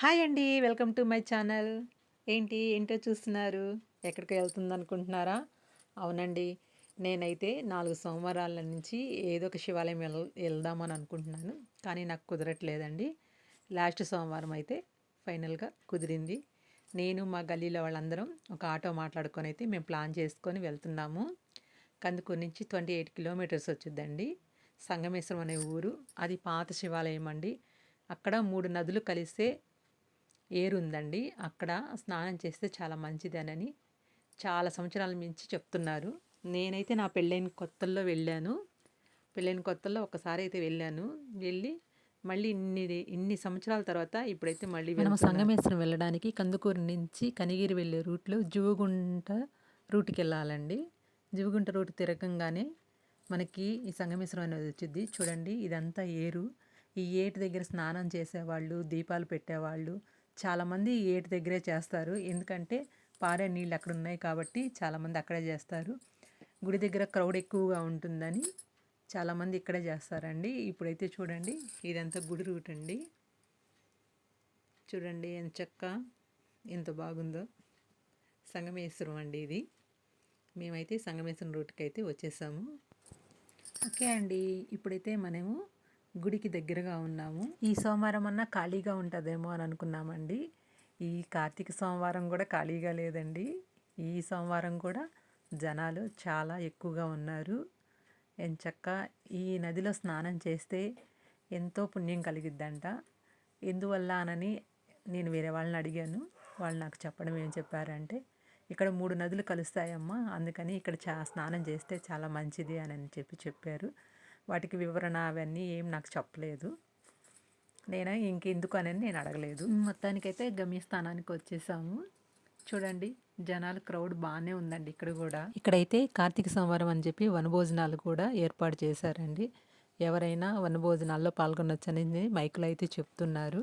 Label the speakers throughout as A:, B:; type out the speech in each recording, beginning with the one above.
A: Hi అండి welcome to my channel. ఏంటి ఏంటో చూస్తున్నారు? ఎక్కడికి వెళ్తుంది అనుకుంటున్నారా అవునండి నేనైతే నాలుగు సోమవారాల నుంచి ఏదో ఒక శివాలయం వెళ్ వెళ్దామని అనుకుంటున్నాను కానీ నాకు కుదరట్లేదండి. లాస్ట్ సోమవారం అయితే ఫైనల్గా కుదిరింది. నేను మా గల్లీలో వాళ్ళందరం ఒక ఆటో మాట్లాడుకొని అయితే మేము ప్లాన్ చేసుకొని వెళ్తున్నాము. కందుకూరు నుంచి ట్వంటీ ఎయిట్ కిలోమీటర్స్ వచ్చిందండి సంగమేశ్వరం అనే ఊరు అది పాత శివాలయం అండి. అక్కడ మూడు నదులు కలిసే ఏరుందండి. అక్కడ స్నానం చేస్తే చాలా మంచిదనని చాలా సంవత్సరాల మించి చెప్తున్నారు. నేనైతే నా పెళ్ళైన కొత్తల్లో వెళ్ళాను. పెళ్ళైన కొత్తల్లో ఒకసారి అయితే వెళ్ళాను. వెళ్ళి మళ్ళీ ఇన్ని ఇన్ని సంవత్సరాల తర్వాత ఇప్పుడైతే మళ్ళీ మనం సంగమేశ్వరం వెళ్ళడానికి కందుకూరు నుంచి కనిగిరి వెళ్ళే రూట్లో జువగుంట రూట్కి వెళ్ళాలండి జువగుంట రూట్ తిరగంగానే మనకి ఈ సంగమేశ్వరం అనేది వచ్చింది చూడండి ఇదంతా ఏరు. ఈ ఏటి దగ్గర స్నానం చేసేవాళ్ళు దీపాలు పెట్టేవాళ్ళు చాలామంది ఏటి దగ్గరే చేస్తారు. ఎందుకంటే పారే నీళ్ళు అక్కడ ఉన్నాయి కాబట్టి చాలామంది అక్కడే చేస్తారు. గుడి దగ్గర క్రౌడ్ ఎక్కువగా ఉంటుందని చాలామంది ఇక్కడే చేస్తారండి. ఇప్పుడైతే చూడండి ఇదంతా గుడి రూట్ అండి. చూడండి ఎంత చక్క ఎంత బాగుందో. సంగమేశ్వరం అండి ఇది. మేమైతే సంగమేశ్వరం రూట్కి అయితే వచ్చేసాము. ఓకే అండి ఇప్పుడైతే మనము గుడికి దగ్గరగా ఉన్నాము. ఈ సోమవారం అన్నా ఖాళీగా ఉంటుందేమో అని అనుకున్నామండి. ఈ కార్తీక సోమవారం కూడా ఖాళీగా లేదండి. ఈ సోమవారం కూడా జనాలు చాలా ఎక్కువగా ఉన్నారు. ఎంచక్క ఈ నదిలో స్నానం చేస్తే ఎంతో పుణ్యం కలిగిద్దంట. ఎందువల్ల అనని నేను వేరే వాళ్ళని అడిగాను. వాళ్ళు నాకు చెప్పడం ఏం చెప్పారంటే ఇక్కడ మూడు నదులు కలుస్తాయమ్మా అందుకని ఇక్కడ చా స్నానం చేస్తే చాలా మంచిది అని చెప్పి చెప్పారు. వాటికి వివరణ అవన్నీ ఏం నాకు చెప్పలేదు. నేను ఇంకెందుకు అనేది నేను అడగలేదు. మొత్తానికైతే గమ్యస్థానానికి వచ్చేసాము. చూడండి జనాలు క్రౌడ్ బాగానే ఉందండి ఇక్కడ కూడా. ఇక్కడైతే కార్తీక సోమవారం అని చెప్పి వనభోజనాలు కూడా ఏర్పాటు చేశారండి. ఎవరైనా వనభోజనాల్లో పాల్గొనొచ్చని మైకులు అయితే చెప్తున్నారు.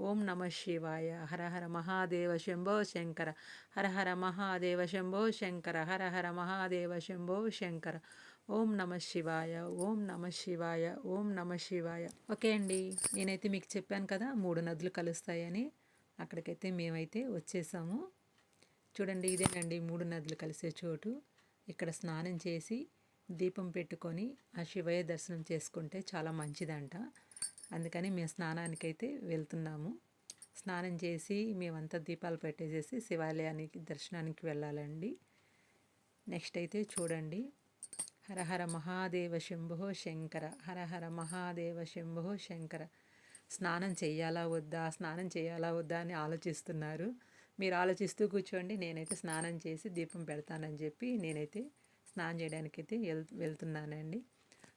A: ఓం నమ శివాయ. హర హర మహాదేవ శంభో శంకర. హర హర మహాదేవ శంభో శంకర. హర హర మహాదేవ శంభో శంకర. ఓం నమ శివాయ. ఓం నమ శివాయ. ఓం నమ శివాయ. ఓకే అండి. నేనైతే మీకు చెప్పాను కదా మూడు నదులు కలుస్తాయని. అక్కడికైతే మేమైతే వచ్చేసాము. చూడండి ఇదేనండి మూడు నదులు కలిసే చోటు. ఇక్కడ స్నానం చేసి దీపం పెట్టుకొని ఆ శివయ్య దర్శనం చేసుకుంటే చాలా మంచిదంట. అందుకని మేము స్నానానికైతే వెళ్తున్నాము. స్నానం చేసి మేమంతా దీపాలు పెట్టేసేసి శివాలయానికి దర్శనానికి వెళ్ళాలండి. నెక్స్ట్ అయితే చూడండి. హరహర మహాదేవ శంభో శంకర హరహర మహాదేవ శంభో శంకర. స్నానం చేయాలా వద్దా స్నానం చేయాలా వద్దా అని ఆలోచిస్తున్నారు. మీరు ఆలోచిస్తూ కూర్చోండి నేనైతే స్నానం చేసి దీపం పెడతానని చెప్పి నేనైతే స్నానం చేయడానికైతే వెళ్ వెళ్తున్నానండి.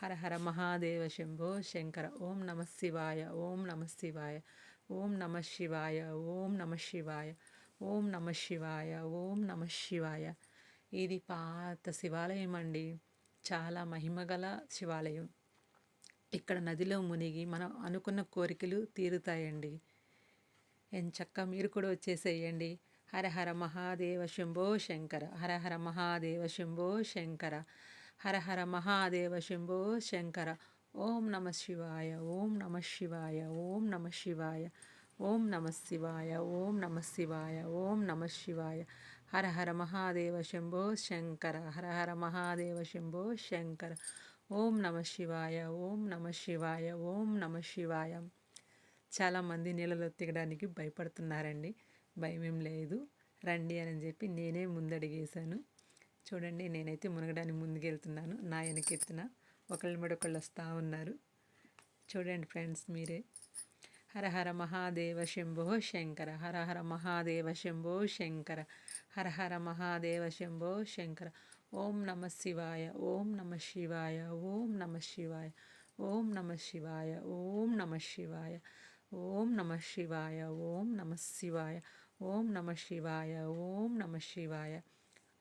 A: హర హర మహాదేవ శంభో శంకర. ఓం నమ శివాయ ఓం నమ శివాయ ఓం నమ శివాయ ఓం నమ శివాయ ఓం నమ శివాయ ఓం నమ శివాయ. ఇది పాత శివాలయం అండి. చాలా మహిమగల శివాలయం. ఇక్కడ నదిలో మునిగి మనం అనుకున్న కోరికలు తీరుతాయండి. ఎంచక్క మీరు కూడా వచ్చేసేయండి. హర హర మహాదేవ శంభో శంకర హర హర మహాదేవ శంభో శంకర. హరహర మహాదేవ శంభో శంకర. ఓం నమ శివాయ ఓం నమ శివాయ ఓం నమ శివాయ ఓం నమ శివాయ ఓం నమ శివాయ ఓం నమ శివాయ. హర హర మహాదేవ శంభో శంకర హర హర మహాదేవ శంభో శంకర. ఓం నమ శివాయ ఓం నమ శివాయ ఓం నమ శివాయ. చాలామంది నీళ్ళలో తిగడానికి భయపడుతున్నారండి. భయం లేదు. రండి అని చెప్పి నేనే ముందడిగేశాను. చూడండి నేనైతే మునగడానికి ముందుకెళ్తున్నాను. నా వెనకెత్తిన ఒకళ్ళ మరొకళ్ళు వస్తూ ఉన్నారు. చూడండి ఫ్రెండ్స్ మీరే. హర హర మహాదేవ శంభో శంకర హర హర మహాదేవ శంభో శంకర హర హర మహాదేవ శంభో శంకర. ఓం నమ శివాయ ఓం నమ శివాయ ఓం నమ శివాయ ఓం నమ శివాయ ఓం నమ శివాయ ఓం నమ శివాయ ఓం నమ శివాయ ఓం నమ శివాయ ఓం నమ శివాయ.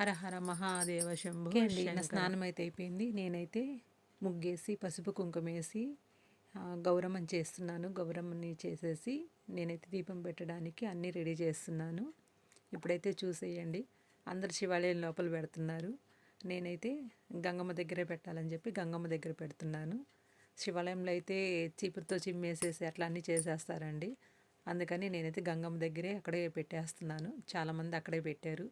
A: హర హర మహాదేవ శంభో నా స్నానం అయితే అయిపోయింది. నేనైతే ముగ్గేసి పసుపు కుంకుమేసి గౌరమ్మని చేస్తున్నాను. గౌరమ్మని చేసేసి నేనైతే దీపం పెట్టడానికి అన్నీ రెడీ చేస్తున్నాను. ఇప్పుడైతే చూసేయండి. అందరు శివాలయం లోపల పెడుతున్నారు. నేనైతే గంగమ్మ దగ్గరే పెట్టాలని చెప్పి గంగమ్మ దగ్గర పెడుతున్నాను. శివాలయంలో అయితే చీపురుతో చిమ్మేసేసి అట్లా అన్నీ చేసేస్తారండి. అందుకని నేనైతే గంగమ్మ దగ్గరే అక్కడే పెట్టేస్తున్నాను. చాలామంది అక్కడే పెట్టారు.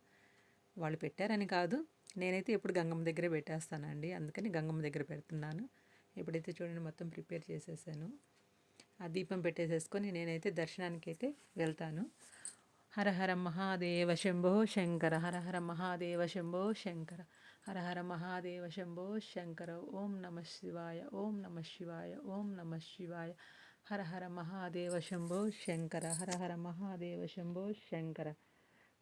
A: వాళ్ళు పెట్టారని కాదు. నేనైతే ఎప్పుడు గంగమ్మ దగ్గరే పెట్టేస్తానండి. అందుకని గంగమ్మ దగ్గర పెడుతున్నాను. ఇప్పుడైతే చూడండి మొత్తం ప్రిపేర్ చేసేసాను. ఆ దీపం పెట్టేసేసుకొని నేనైతే దర్శనానికి అయితే వెళ్తాను. హర హర మహాదేవ శంభో శంకర. హర హర మహాదేవ శంభో శంకర. హర హర మహాదేవ శంభో శంకర. ఓం నమ శివాయ. ఓం నమ శివాయ. ఓం నమ శివాయ. హర హర మహాదేవ శంభో శంకర. హర హర మహాదేవ శంభో శంకర.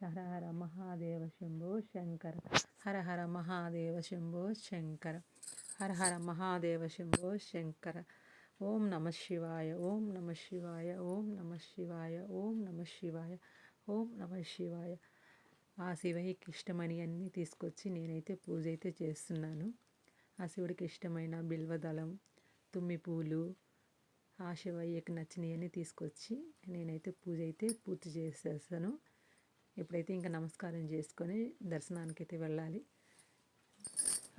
A: హర హర మహాదేవ శంభో శంకర. హర హర మహాదేవ శంభో శంకర. హర హర మహాదేవ శంభో శంకర. ఓం నమ శివాయ ఓం నమ శివాయ ఓం నమ శివాయ ఓం నమ శివాయ ఓం నమ శివాయ. ఆ శివయ్యకి ఇష్టమని అన్నీ తీసుకొచ్చి నేనైతే పూజ అయితే చేస్తున్నాను. ఆ శివుడికి ఇష్టమైన బిల్వదళం తుమ్మి పూలు ఆ శివయ్యకి నచ్చినవన్నీ తీసుకొచ్చి నేనైతే పూజ అయితే పూర్తి చేసేసాను ఇప్పుడైతే ఇంకా నమస్కారం చేసుకొని దర్శనానికి అయితే వెళ్ళాలి.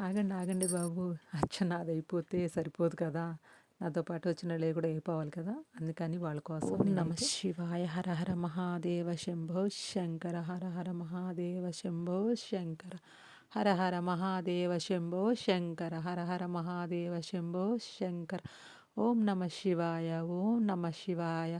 A: ఆగండి ఆగండి బాబు. అచ్చ నాదైపోతే సరిపోదు కదా. నాతో పాటు వచ్చిన వాళ్ళు కూడా అయిపోవాలి కదా. అందుకని వాళ్ళ కోసం నమ శివాయ హర హర మహాదేవ శంభో శంకర హర హర మహాదేవ శంభో శంకర హర హర మహాదేవ శంభో శంకర హర హర మహాదేవ శంభో శంకర. ఓం నమ శివాయ ఓం నమ శివాయ.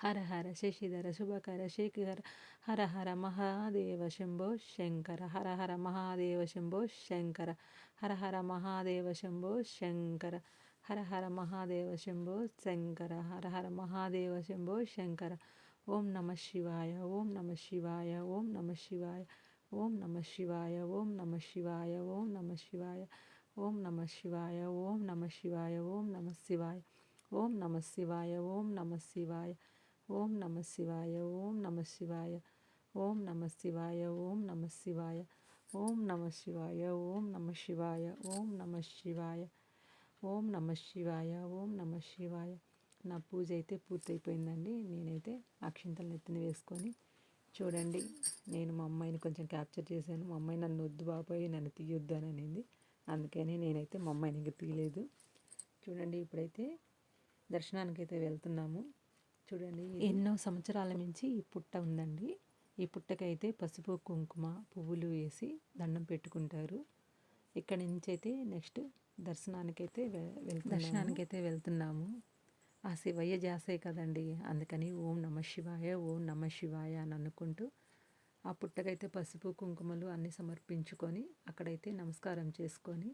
A: హర హర శశిధర శుభకర శేఖర హర హర మహాదేవ శంభో శంకర హర హర మహాదేవ శంభో శంకర హర హర మహాదేవ శంభో శంకర హర హర మహాదేవ శంభో శంకర హర హర మహాదేవ శంభో శంకర ఓం నమ శివాయ ఓం నమ శివాయ ఓం నమ శివాయ ఓం నమ శివాయ ఓం నమ శివాయ ఓం నమ శివాయ ఓం నమ శివాయ ఓం నమ శివాయ ఓం నమ శివాయ ఓం నమ శివాయ ఓం నమ శివాయ ఓం నమ శివాయ ఓం నమ శివాయ ఓం నమ శివాయ ఓం నమ శివాయ ఓం నమ శివాయ ఓం నమ శివాయ ఓం నమ శివాయ ఓం నమ శివాయ ఓం నమ శివాయ. నా పూజ అయితే పూర్తయిపోయిందండి. నేనైతే అక్షింతలు ఎత్తిన వేసుకొని చూడండి నేను మా అమ్మాయిని కొంచెం క్యాప్చర్ చేశాను. మా అమ్మాయి నన్ను వద్దు బాబోయ్ నన్ను తీయొద్దు అని అనింది. అందుకని నేనైతే మా అమ్మాయిని ఇంకా తీయలేదు. చూడండి ఇప్పుడైతే దర్శనానికి అయితే వెళ్తున్నాము. చూడండి ఎన్నో సంవత్సరాల నుంచి ఈ పుట్ట ఉందండి. ఈ పుట్టకైతే పసుపు కుంకుమ పువ్వులు వేసి దండం పెట్టుకుంటారు. ఇక్కడి నుంచి అయితే నెక్స్ట్ దర్శనానికైతే దర్శనానికైతే వెళ్తున్నాము. ఆ శివయ్య జాసే కదండి. అందుకని ఓం నమ శివాయ ఓం నమ శివాయ అని అనుకుంటూ ఆ పుట్టకైతే పసుపు కుంకుమలు అన్నీ సమర్పించుకొని అక్కడైతే నమస్కారం చేసుకొని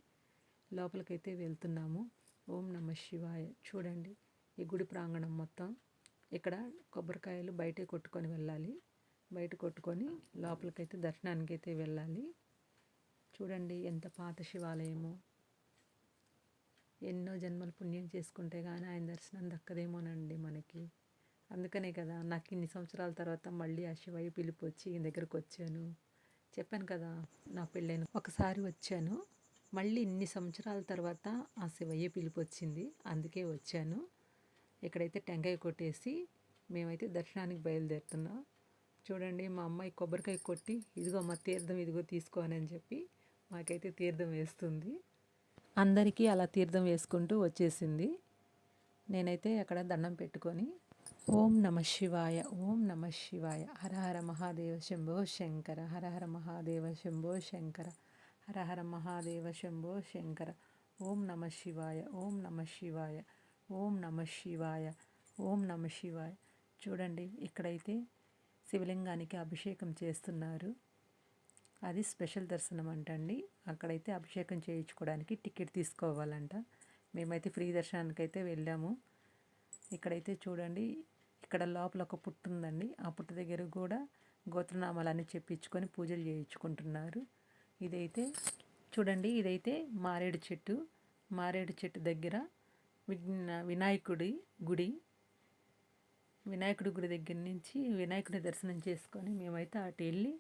A: లోపలికైతే వెళ్తున్నాము. ఓం నమ శివాయ. చూడండి ఈ గుడి ప్రాంగణం మొత్తం. ఇక్కడ కొబ్బరికాయలు బయటే కొట్టుకొని వెళ్ళాలి. బయట కొట్టుకొని లోపలికైతే దర్శనానికి అయితే వెళ్ళాలి. చూడండి ఎంత పాత శివాలయమో. ఎన్నో జన్మలు పుణ్యం చేసుకుంటే కానీ ఆయన దర్శనం దక్కదేమోనండి మనకి. అందుకనే కదా నాకు ఇన్ని సంవత్సరాల తర్వాత మళ్ళీ ఆ శివయ్య పిలిపి వచ్చి ఈయన దగ్గరకు వచ్చాను. చెప్పాను కదా నా పెళ్ళైన ఒకసారి వచ్చాను. మళ్ళీ ఇన్ని సంవత్సరాల తర్వాత ఆ శివయ్య పిలిపి వచ్చింది. అందుకే వచ్చాను. ఇక్కడైతే టెంకాయ కొట్టేసి మేమైతే దర్శనానికి బయలుదేరుతున్నాం. చూడండి మా అమ్మాయి కొబ్బరికాయ కొట్టి ఇదిగో మా తీర్థం ఇదిగో తీసుకోనని చెప్పి మాకైతే తీర్థం వేస్తుంది. అందరికీ అలా తీర్థం వేసుకుంటూ వచ్చేసింది. నేనైతే అక్కడ దండం పెట్టుకొని ఓం నమ శివాయ ఓం నమ శివాయ హర హర మహాదేవ శంభో శంకర హర హర మహాదేవ శంభో శంకర హర హర మహాదేవ శంభో శంకర ఓం నమ శివాయ ఓం నమ శివాయ ఓం నమ శివాయ ఓం నమ శివాయ. చూడండి ఇక్కడైతే శివలింగానికి అభిషేకం చేస్తున్నారు. అది స్పెషల్ దర్శనం అంటండి. అక్కడైతే అభిషేకం చేయించుకోవడానికి టికెట్ తీసుకోవాలంట. మేమైతే ఫ్రీ దర్శనానికి అయితే వెళ్ళాము. ఇక్కడైతే చూడండి ఇక్కడ లోపల ఒక పుట్టు ఉందండి. ఆ పుట్టు దగ్గర కూడా గోత్రనామాలన్నీ చెప్పించుకొని పూజలు చేయించుకుంటున్నారు. ఇదైతే చూడండి ఇదైతే మారేడు చెట్టు. మారేడు చెట్టు దగ్గర వినాయకుడి గుడి. వినాయకుడి గుడి దగ్గర నుంచి వినాయకుడి దర్శనం చేసుకొని మేమైతే అటు వెళ్ళి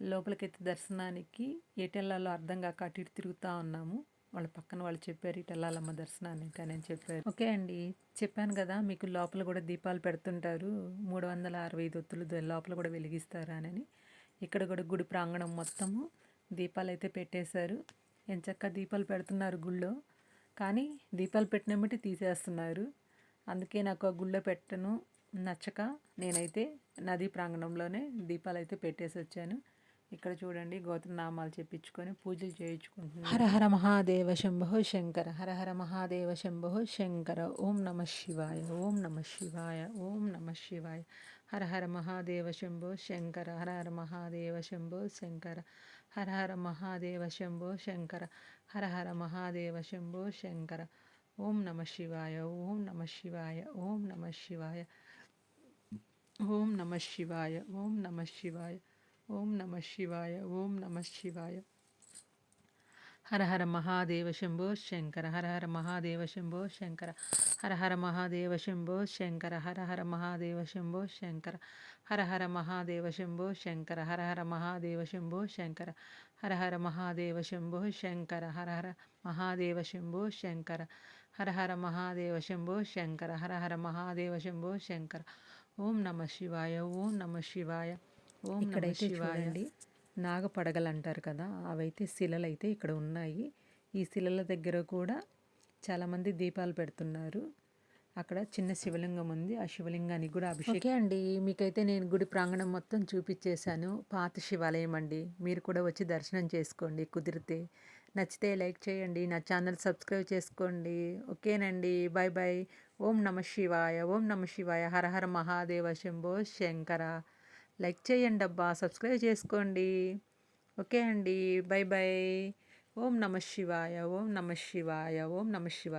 A: లోపలికైతే దర్శనానికి ఎటు వెళ్ళాలో అర్థం కాక అటు ఇటు తిరుగుతూ ఉన్నాము. వాళ్ళ పక్కన వాళ్ళు చెప్పారు ఇటు వెళ్ళాలమ్మ దర్శనానికి అని చెప్పారు. ఓకే అండి చెప్పాను కదా మీకు లోపల కూడా దీపాలు పెడుతుంటారు. మూడు వందల అరవై ఐదు ఒత్తులు లోపల కూడా వెలిగిస్తారు అని. ఇక్కడ కూడా గుడి ప్రాంగణం మొత్తము దీపాలు అయితే పెట్టేశారు. ఎంచక్క దీపాలు పెడుతున్నారు గుళ్ళో. కానీ దీపాలు పెట్టినమ్మటి తీసేస్తున్నారు. అందుకే నాకు ఆ గుళ్ళో పెట్టను నచ్చక నేనైతే నదీ ప్రాంగణంలోనే దీపాలు అయితే పెట్టేసి వచ్చాను. ఇక్కడ చూడండి గోత్రనామాలు చెప్పించుకొని పూజలు చేయించుకుంటున్నాను. హర హర మహాదేవ శంభో శంకర హర హర మహాదేవ శంభో శంకర. ఓం నమ శివాయ ఓం నమ శివాయ ఓం నమ శివాయ. హర హర మహాదేవ శంభో శంకర హర హర మహాదేవ శంభో శంకర. హర హర మహాదేవ శంభో శంకర. ಹರ ಹರ ಮಹಾದೇವ ಶಂಭೋ ಶಂಕರ ಓಂ ನಮಃ ಶಿವಾಯ ಓಂ ನಮಃ ಶಿವಾಯ ಓಂ ನಮಃ ಶಿವಾಯ ಓಂ ನಮಃ ಶಿವಾಯ ಓಂ ನಮಃ ಶಿವಾಯ ಓಂ ನಮಃ ಶಿವಾಯ ಓಂ ನಮಃ ಶಿವಾಯ హర హర మహాదేవ శంభో శంకర హర హర మహాదేవ శంభో శంకర హర హర మహాదేవ శంభో శంకర హర హర మహాదేవ శంభో శంకర హర హర మహాదేవ శంభో శంకర హర హర మహాదేవ శంభో శంకర హర హర మహాదేవ శంభో శంకర హర హర మహాదేవ శంభో శంకర హర హర మహాదేవ శంభో శంకర హర హర మహాదేవ శంభో శంకర ఓం నమ శివాయ ఓం నమ శివాయ ఓం నమ శివాయ నాగపడగలు అంటారు కదా అవైతే శిలలు అయితే ఇక్కడ ఉన్నాయి. ఈ శిలల దగ్గర కూడా చాలామంది దీపాలు పెడుతున్నారు. అక్కడ చిన్న శివలింగం ఉంది. ఆ శివలింగానికి కూడా అభిషేకం. అండి. మీకైతే నేను గుడి ప్రాంగణం మొత్తం చూపించేశాను పాత శివాలయం అండి. మీరు కూడా వచ్చి దర్శనం చేసుకోండి కుదిరితే. నచ్చితే లైక్ చేయండి. నా ఛానల్ సబ్స్క్రైబ్ చేసుకోండి. ఓకేనండి. Bye bye. ఓం నమ శివాయ. ఓం నమ శివాయ. హర హర మహాదేవ శంభో శంకర. లైక్ చేయండి అబ్బా సబ్స్క్రైబ్ చేసుకోండి. ఓకే అండి బై బై. ఓం నమ శివాయ ఓం నమ శివాయ ఓం నమ శివాయ.